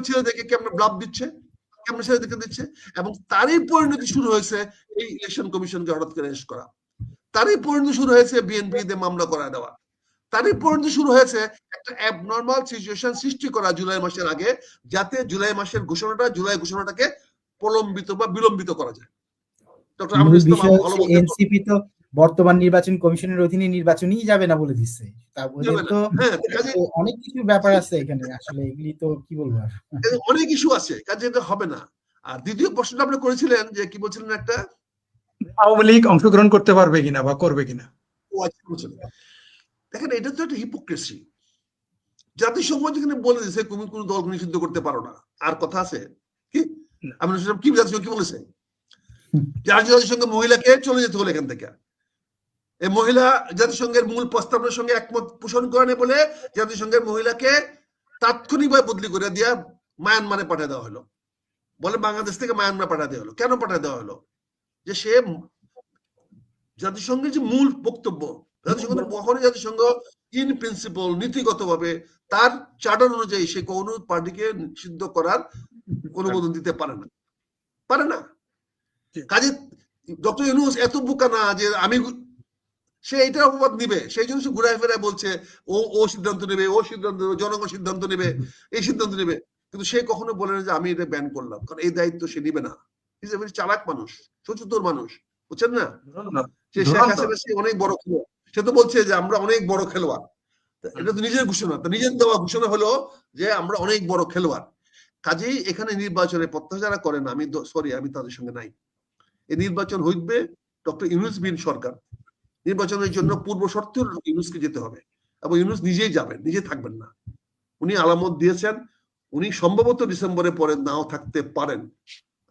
কীভাবে ছেলেদেরকে কেমন ব্লাব দিচ্ছে কেমন ছেলেদেরকে দিচ্ছে এবং তারই পরিণতি শুরু হয়েছে এই ইলেকশন কমিশনকে হঠাৎ করে অ্যারেস্ট করা। তারই পরিণতি শুরু হয়েছে বিএনপি তে মামলা করা দেওয়া। তারই পরিণতি শুরু হয়েছে একটা অ্যাবনর্মাল সিচুয়েশন সৃষ্টি করা জুলাই মাসের আগে যাতে জুলাই মাসের ঘোষণাটা জুলাই ঘোষণাটাকে প্রলম্বিত বা বিলম্বিত করা যায়। ডক্টর আহমেদ ইসলাম ভালো। এনসিপি তো বর্তমান নির্বাচন কমিশনের অধীনে নির্বাচনই যাবে না বলে দিচ্ছে। তা ওদের তো হ্যাঁ অনেক কিছু ব্যাপার আছে এখানে। আসলে এগুলি তো কি বলব আর? অনেক ইস্যু আছে কাজে এটা হবে না। আর দ্বিতীয় প্রশ্নটা আপনি করেছিলেন যে কি বলছিলেন একটা? আওয়ামী লীগ অংশগ্রহণ করতে পারবে কিনা বা করবে কিনা? আচ্ছা দেখেন এটা তো একটা হিপোক্রেসি জাতিসংঘ যেখানে বলে দিয়েছে তুমি কোন দল নিষিদ্ধ করতে পারো না। আর কথা আছে? কি। আমি কি জাতিসংঘ কি বলেছে? জাতিসংঘ মহিলাকে চলে যেতে হলো এখান থেকে। মহিলা জাতিসংঘের মূল প্রস্তাবনার সঙ্গে একমত পোষণ করেনি বলে জাতিসংঘের মহিলাকে তাৎক্ষণিকভাবে বদলি করে দিয়া মায়ানমারে পাঠিয়ে দেওয়া হলো। বলে বাংলাদেশ থেকে মায়ানমার পাঠিয়ে দেওয়া হলো। কেন পাঠিয়ে দেওয়া হলো? যে সে জাতিসংঘের যে মূল বক্তব্য জাতিসংঘ তো কখনোই জাতিসংঘ ইন প্রিন্সিপাল নীতিগতভাবে তার চার্টার অনুযায়ী সে কোন পার্টিকে নিষিদ্ধ করার অনুমোদন দিতে পারে না। পারে না? কাজে ডক্টর ইউনুস এত বোকা না যে আমি সে এটা অপবাদ নিবে সেই জন্য সে ঘুরায় ফেরায় বলছে ও ও সিদ্ধান্ত নেবে ও সিদ্ধান্ত নেবে জনগণ সিদ্ধান্ত নেবে এই সিদ্ধান্ত নেবে। কিন্তু সে কখনো বলে না যে আমি এটা ব্যান করলাম কারণ এই দায়িত্ব সে নিবে না। ইজ চালাক মানুষ সচেতন মানুষ বুঝছেন না? সে শেখ হাসিনা সে অনেক বড় খেলোয়াড়। সে তো বলছে যে আমরা অনেক বড় খেলোয়াড়। এটা তো নিজের ঘোষণা। তো নিজের দেওয়া ঘোষণা হলো যে আমরা অনেক বড় খেলোয়াড়। কাজেই এখানে নির্বাচনে প্রত্যাশা যারা করেন আমি সরি আমি তাদের সঙ্গে নাই। এই নির্বাচন হইবে ডক্টর ইউনুস বিন সরকার। নির্বাচনের জন্য পূর্ব শর্ত ইউনুসকে যেতে হবে এবং ইউনুস নিজেই যাবেন নিজে থাকবেন না। উনি আলামত দিয়েছেন উনি সম্ভবত ডিসেম্বরে পরে নাও থাকতে পারেন।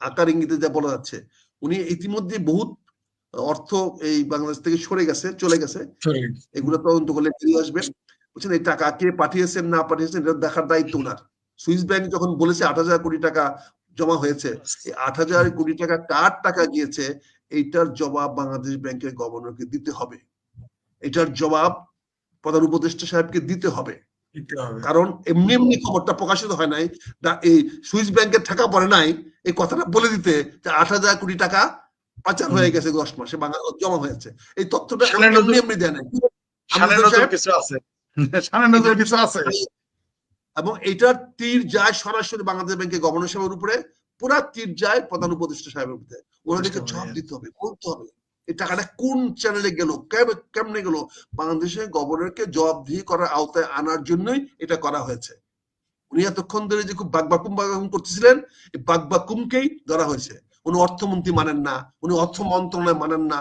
আকার ইঙ্গিতে যা বলা যাচ্ছে উনি ইতিমধ্যে বহুত অর্থ এই বাংলাদেশ থেকে সরে গেছে চলে গেছে। এগুলো তদন্ত করলে বেরিয়ে আসবে বুঝছেন এই টাকা কে পাঠিয়েছেন না পাঠিয়েছেন এটা দেখার দায়িত্ব ওনার। সুইস ব্যাংক যখন বলেছে আট হাজার কোটি টাকা জমা হয়েছে এই আট হাজার কোটি টাকা কার টাকা গিয়েছে এইটার জবাব বাংলাদেশ ব্যাংকের গভর্নরকে দিতে হবে। এটার জবাব প্রধান উপদেষ্টা সাহেবকে দিতে হবে। কারণ এমনি এমনি খবরটা প্রকাশিত হয় নাই এই সুইস ব্যাংকের টাকা পড়ে নাই এই কথাটা বলে দিতে যে আট হাজার কোটি টাকা পাচার হয়ে গেছে দশ মাসে বাংলা জমা হয়েছে। এই তথ্যটা এমনি এমনি দেয় নাই। এবং এটার তীর যায় সরাসরি বাংলাদেশ ব্যাংকের গভর্নর সাহেবের উপরে। পুরা তীর যায় প্রধান উপদেষ্টা সাহেবের উপরে ওনাদেরকে জবাব দিতে হবে বলতে হবে এই টাকাটা কোন চ্যানেলে গেল কেমনে গেল? বাংলাদেশের গভর্নরকে জবাবদিহি করার আওতায় আনার জন্যই এটা করা হয়েছে। উনি এতক্ষণ ধরে যে খুব বাগবাকুম বাগবাকুম করতেছিলেন এই বাগবাকুমকেই ধরা হয়েছে। উনি অর্থমন্ত্রী মানেন না উনি অর্থ মন্ত্রণালয় মানেন না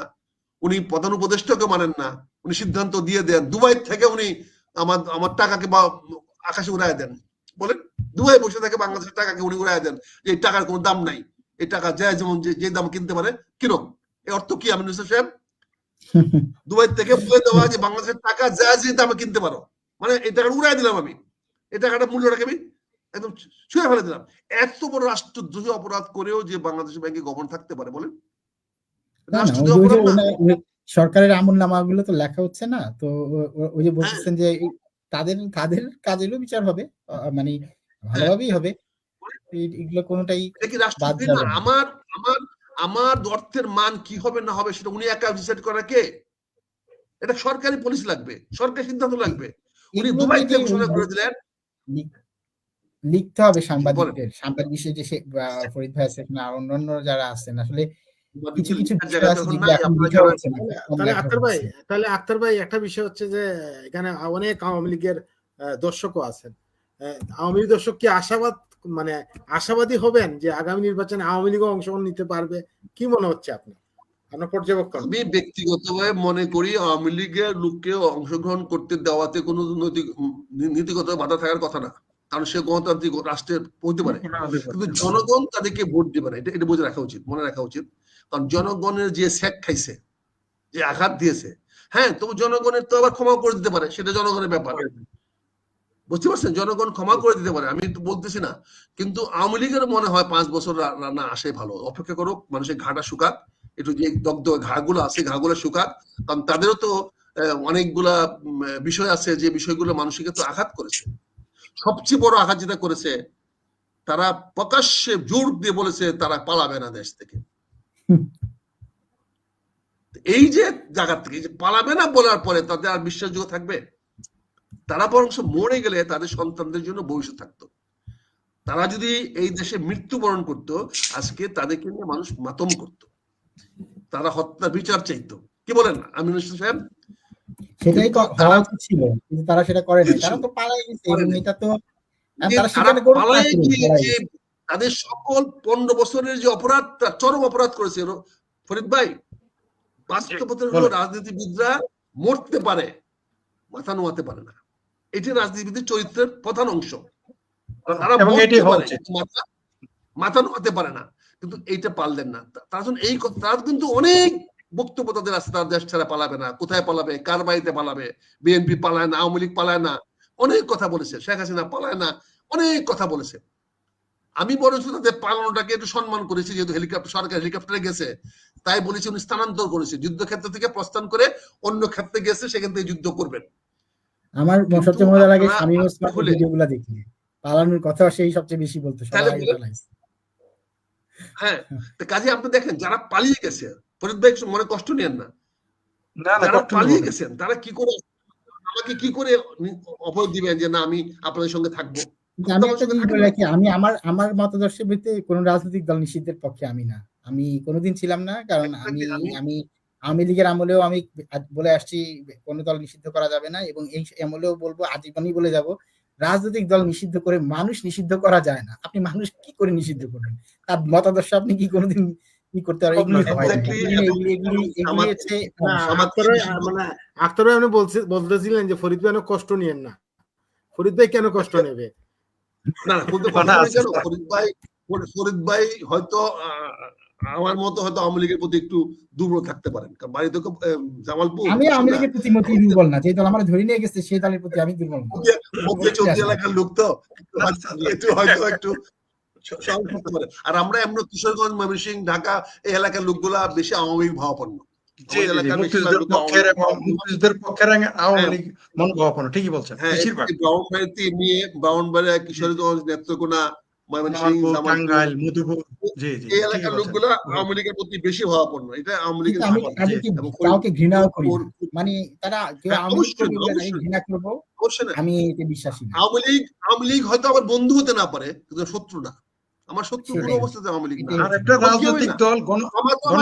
উনি প্রধান উপদেষ্টাকে মানেন না উনি সিদ্ধান্ত দিয়ে দেন দুবাই থেকে উনি আমার আমার টাকাকে বা আকাশে উড়ায় দেন। বলেন দুবাই বসে থেকে বাংলাদেশের টাকাকে উনি উড়ায় দেন? যে এই টাকার কোনো দাম নাই। এই টাকা যায় যেমন যে যে দাম কিনতে পারে কিনো এই অর্থ কি আমি সাহেব? দুবাই থেকে বলে দেওয়া যে বাংলাদেশের টাকা যা যে দামে কিনতে পারো। মানে এই টাকা উড়াই দিলাম আমি। এই টাকাটা মূল্যটাকে আমি একদম ছুঁয়ে ফেলে দিলাম। এত বড় রাষ্ট্রদ্রোহী অপরাধ করেও যে বাংলাদেশ ব্যাংকে গভর্ন থাকতে পারে বলেন। যে সরকারের আমল নামা গুলো তো লেখা হচ্ছে না? তো ওই যে হ্যাঁ। বলতেছেন যে তাদের তাদের কাজেরও বিচার হবে। মানে ভালোভাবেই হবে। এগুলো কোনোটাই। আমার আমার আমার অর্থের মান কি হবে না হবে সেটা উনি একা ডিসাইড করা কে? এটা সরকারি পলিসি লাগবে সরকারি সিদ্ধান্ত লাগবে। উনি দুবাই থেকে ঘোষণা করে দিলেন লিখতে হবে সাংবাদিকদের। সাংবাদিক হিসেবে যে ফরিদ ভাই আছে আর অন্যান্য যারা আছেন আসলে কিছু কিছু তাহলে আক্তার ভাই তাহলে আক্তার ভাই একটা বিষয় হচ্ছে যে এখানে অনেক আওয়ামী লীগের আহ, দর্শকও আছেন। আওয়ামী লীগ দর্শক কি আশাবাদ মানে আশাবাদী হবেন যে আগামী নির্বাচনে আওয়ামী লীগও অংশগ্রহণ নিতে পারবে? কি মনে হচ্ছে আপনার? আপনার পর্যবেক্ষণ। আমি ব্যক্তিগতভাবে মনে করি আওয়ামী লীগের লোককে অংশগ্রহণ করতে দেওয়াতে কোনো নৈতিক নীতিগত বাধা থাকার কথা না। কারণ সে গণতান্ত্রিক রাষ্ট্রের হতে পারে। কিন্তু জনগণ তাদেরকে ভোট দেবে না। এটা এটা বুঝে রাখা উচিত মনে রাখা উচিত। কারণ জনগণের যে স্যাক খাইছে যে আঘাত দিয়েছে হ্যাঁ তবু জনগণের তো আবার ক্ষমা করে দিতে পারে সেটা জনগণের ব্যাপার। বুঝতে পারছেন? জনগণ ক্ষমা করে দিতে পারে আমি তো বলতেছি না। কিন্তু আওয়ামী লীগের মনে হয় পাঁচ বছর রান্না আসে ভালো। অপেক্ষা করুক মানুষের ঘাটা শুকাক একটু যে দগ্ধ ঘাগুলো আছে ঘাগুলো শুকাক কারণ তাদেরও তো অনেকগুলা বিষয় আছে যে বিষয়গুলো মানুষকে তো আঘাত করেছে। সবচেয়ে বড় আঘাত যেটা করেছে তারা প্রকাশ্যে জোর দিয়ে বলেছে তারা পালাবে না দেশ থেকে। এই যে জায়গা থেকে যে পালাবে না বলার পরে তাদের আর বিশ্বাসযোগ্য থাকবে? তারা বরং মরে গেলে তাদের সন্তানদের জন্য ভবিষ্যৎ থাকতো। তারা যদি এই দেশে মৃত্যুবরণ করতো আজকে তাদেরকে নিয়ে মানুষ মাতম করত। তারা হত্যা বিচার চাইতো। কি বলেন আমিন সাহেব? সেটাই তারা- হওয়া উচিত ছিল কিন্তু তারা সেটা করে তারা তো পালাই গেছে এবং এটা তো তারা তারা সেখানে করুক তাদের সকল পনেরো বছরের যে অপরাধটা চরম অপরাধ করেছে ফরিদ ভাই। বাস্তবতার হলো রাজনীতিবিদরা মরতে পারে মাথা নোয়াতে পারে না। এটি রাজনীতিবিদের চরিত্রের প্রধান অংশ। তারা মাথা নোয়াতে পারে না। কিন্তু এইটা পারলেন না। তার জন্য এই কথা- তার কিন্তু অনেক বক্তব্য তাদের আছে তার দেশ ছাড়া পালাবে না কোথায় পালাবে কার বাড়িতে পালাবে বিএনপি পালায় না আওয়ামী লীগ পালায় না অনেক কথা বলেছে শেখ হাসিনা পালায় না অনেক কথা বলেছে। আমি বরঞ্চ তাদের পালানোটাকে একটু সম্মান করেছি যেহেতু হেলিকপ্টার সরকার হেলিকপ্টারে গেছে। তাই বলেছি উনি স্থানান্তর করেছে যুদ্ধক্ষেত্র থেকে প্রস্থান করে অন্য ক্ষেত্রে গেছে সেখান থেকে যুদ্ধ করবেন। আমার সবচেয়ে মজা লাগে আপনারা শামীম ওসমান ভিডিওগুলো দেখি পালানোর কথা সেই সবচেয়ে বেশি বলতো হ্যাঁ তো কাজে আপনি দেখেন যারা পালিয়ে গেছে ফরিদ ভাই মনে কষ্ট নিয়েন না। না না যারা পালিয়ে। গেছেন তারা কি করে আমাকে কি করে অপর দিবেন যে না আমি আপনাদের সঙ্গে থাকব আমি আমার আমার মতাদর্শের ভিত্তিতে কোন রাজনৈতিক দল নিষিদ্ধের পক্ষে আমি না। আমি কোনোদিন ছিলাম না কারণ আমি আমি- আওয়ামী লীগের আমলেও আমি বলে আসছি কোনো দল নিষিদ্ধ করা যাবে না এবং এই আমলেও বলব আজীবনই বলে যাব রাজনৈতিক দল নিষিদ্ধ করে মানুষ নিষিদ্ধ করা যায় না। আপনি মানুষ কি করে নিষিদ্ধ করবেন? তার মতাদর্শ আপনি কি কোনোদিন কি করতে পারেন? মানে আপনি বলছে বলতেছিলেন যে ফরিদ ভাই কষ্ট নিয়েন না। ফরিদ ভাই কেন কষ্ট নেবে? না না কথা কেন? ফরিদ ভাই ফরিদ ভাই হয়তো আমার মতো হয়তো আওয়ামী লীগের প্রতি একটু দুর্বল থাকতে পারেন। কারণ বাড়ি তো জামালপুর আমি আওয়ামী লীগের প্রতি মতি দুর্বল না যে দল আমার ধরে নিয়ে গেছে সেই দলের প্রতি আমি দুর্বল না। মধ্যে চলতি এলাকার লোক তো। একটু হয়তো একটু সহজ হতে পারে। আর আমরা এমন কিশোরগঞ্জ ময়মনসিংহ ঢাকা এই এলাকার লোকগুলা বেশি আওয়ামী ভাবাপন্ন হ্যাঁ। ঠিকই বলছেন। হ্যাঁ নিয়ে কিশোরগঞ্জ নেত্রকোনা আমি ভাবাপন্ন। আমি কি এবং কাউকে ঘৃণাও করি মানে তারা হ্যাঁ, আমি বিশ্বাসী আওয়ামী লীগ আওয়ামী লীগ হয়তো আমার বন্ধু হতে না পারে কিন্তু শত্রু না। আমার শত্রু কোনো। অবস্থাতে আওয়ামী লীগ না। আর একটা রাজনৈতিক দল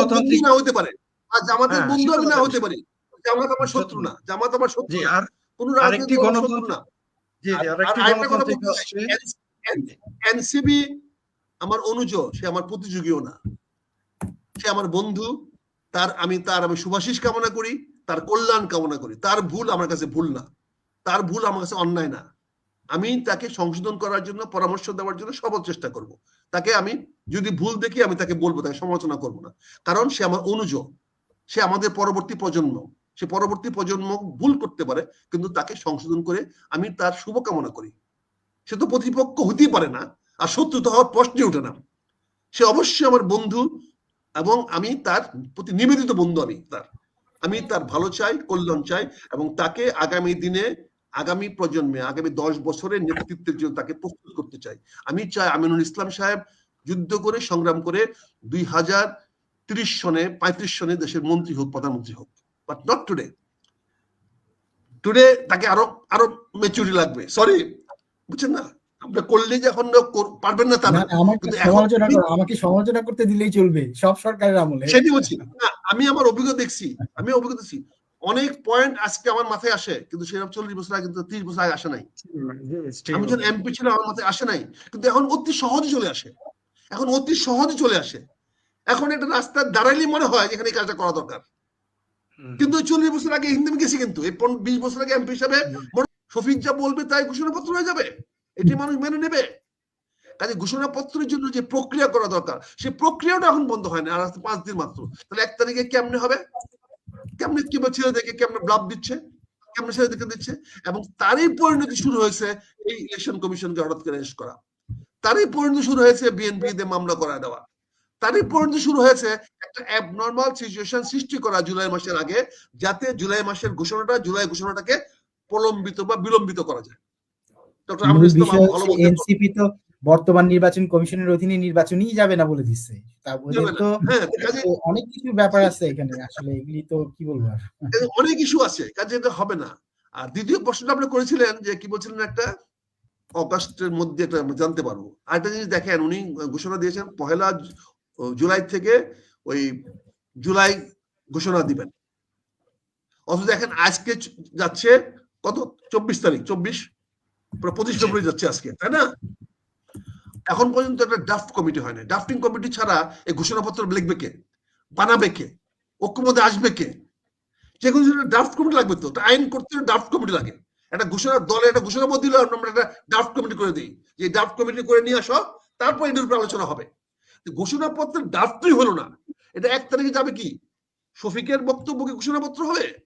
গণতান্ত্রিক- না হতে পারে। আর জামাতের হ্যাঁ, বন্ধু আমি না হতে পারি। জামাত আমার শত্রু না জামাত আমার শত্রু আর কোন রাজনৈতিক শত্রু না। জি জি আরেকটি গণতান্ত্রিক এনসিবি আমার অনুজ সে আমার প্রতিযোগীও না। সে আমার বন্ধু তার আমি তার আমি সুভাষিস কামনা করি তার কল্যাণ কামনা করি। তার ভুল আমার কাছে ভুল না। তার ভুল আমার কাছে অন্যায় না। আমি তাকে সংশোধন করার জন্য পরামর্শ দেওয়ার জন্য সবল চেষ্টা করব। তাকে আমি যদি ভুল দেখি আমি তাকে বলব তাকে সমালোচনা করব না। কারণ সে আমার অনুজ। সে আমাদের পরবর্তী প্রজন্ম। সে পরবর্তী প্রজন্ম ভুল করতে পারে, কিন্তু তাকে সংশোধন করে আমি তার শুভকামনা করি। সে তো প্রতিপক্ষ হতেই পারে না, আর শত্রু তো হওয়ার প্রশ্নই ওঠে না। সে অবশ্যই আমার বন্ধু এবং আমি তার প্রতি নিবেদিত বন্ধু আমি তার। আমি তার ভালো চাই, কল্যাণ চাই এবং তাকে আগামী দিনে, আগামী প্রজন্মে, আগামী দশ বছরের নেতৃত্বের জন্য তাকে প্রস্তুত করতে চাই। আমি চাই আমিনুল ইসলাম সাহেব যুদ্ধ করে, সংগ্রাম করে দুই হাজার তিরিশ সনে পঁয়ত্রিশ সনে দেশের মন্ত্রী হোক প্রধানমন্ত্রী হোক। বাট নট টুডে টুডে তাকে আরও আরও মেচুরি লাগবে। সরি বুঝছেন না? আপনি করলে যে এখন পারবেন না আমাকে সমালোচনা আমাকে সমালোচনা করতে দিলেই চলবে সব সরকারের আমলে। সেটি বলছি। না আমি আমার অভিজ্ঞতা দেখছি আমি অভিজ্ঞতা দেখছি। অনেক পয়েন্ট আজকে আমার মাথায় আসে কিন্তু সেরকম চল্লিশ বছর আগে কিন্তু ত্রিশ বছর আগে আসে নাই। আমি যখন এমপি ছিলাম আমার মাথায় আসে নাই। কিন্তু এখন অতি সহজে চলে আসে। এখন অতি সহজে চলে আসে। এখন একটা রাস্তা দাঁড়াইলেই মনে হয় যেখানে এই কাজটা করা দরকার। কিন্তু চল্লিশ বছর আগে হিন্দি গেছি কিন্তু এই বিশ বছর আগে এমপি হিসাবে শফিক যা বলবে তাই ঘোষণাপত্র হয়ে যাবে। এটি মানুষ মেনে নেবে। কাজে ঘোষণাপত্রের জন্য যে প্রক্রিয়া করা দরকার সেই প্রক্রিয়াটা এখন বন্ধ হয় না আর পাঁচ দিন মাত্র। তাহলে এক তারিখে কেমনে হবে? কেমনে কি ছেলে দেখে কেমনে ব্লাব দিচ্ছে? কেমনে ছেলে দেখে দিচ্ছে? এবং তারই পরিণতি শুরু হয়েছে এই ইলেকশন কমিশনকে হঠাৎ করে করা। তারই পরিণতি শুরু হয়েছে বিএনপি তে মামলা করা দেওয়া। তারই পরিণতি শুরু হয়েছে একটা অ্যাবনর্মাল সিচুয়েশন সৃষ্টি করা জুলাই মাসের আগে যাতে জুলাই মাসের ঘোষণাটা জুলাই ঘোষণাটাকে প্রলম্বিত বা বিলম্বিত করা যায়। এনসিপি তো বর্তমান নির্বাচন কমিশনের অধীনে নির্বাচনই যাবে না বলে দিচ্ছে। তা হ্যাঁ অনেক কিছু ব্যাপার আছে এখানে। আসলে এগুলি তো কি বলব অনেক ইস্যু আছে কাজে এটা হবে না। আর দ্বিতীয় প্রশ্নটা আপনি করেছিলেন যে কি বলছিলেন একটা? অগাস্টের মধ্যে একটা আমরা জানতে পারব। আরেকটা জিনিস দেখেন উনি ঘোষণা দিয়েছেন পহেলা জুলাই থেকে ওই জুলাই ঘোষণা দিবেন। অথচ দেখেন আজকে যাচ্ছে কত? চব্বিশ তারিখ, চব্বিশ? পঁচিশ ফেব্রুয়ারি যাচ্ছে আজকে, তাই না? এখন পর্যন্ত একটা ড্রাফট কমিটি হয় না ড্রাফটিং কমিটি ছাড়া এই ঘোষণাপত্র লিখবে কে? বানাবে কে? ঐক্যমধ্যে আসবে কে? যে কোনো ড্রাফট কমিটি লাগবে তো আইন করতে ড্রাফট কমিটি লাগে। একটা ঘোষণা দলে একটা ঘোষণা পত্র দিলে আমরা একটা ড্রাফট কমিটি করে দিই। যে ড্রাফট কমিটি করে নিয়ে আসো, তারপর এটার উপর আলোচনা হবে। ঘোষণাপত্রের ড্রাফটই হলো না। এটা এক তারিখে যাবে কি? শফিকের বক্তব্য কি ঘোষণাপত্র হবে?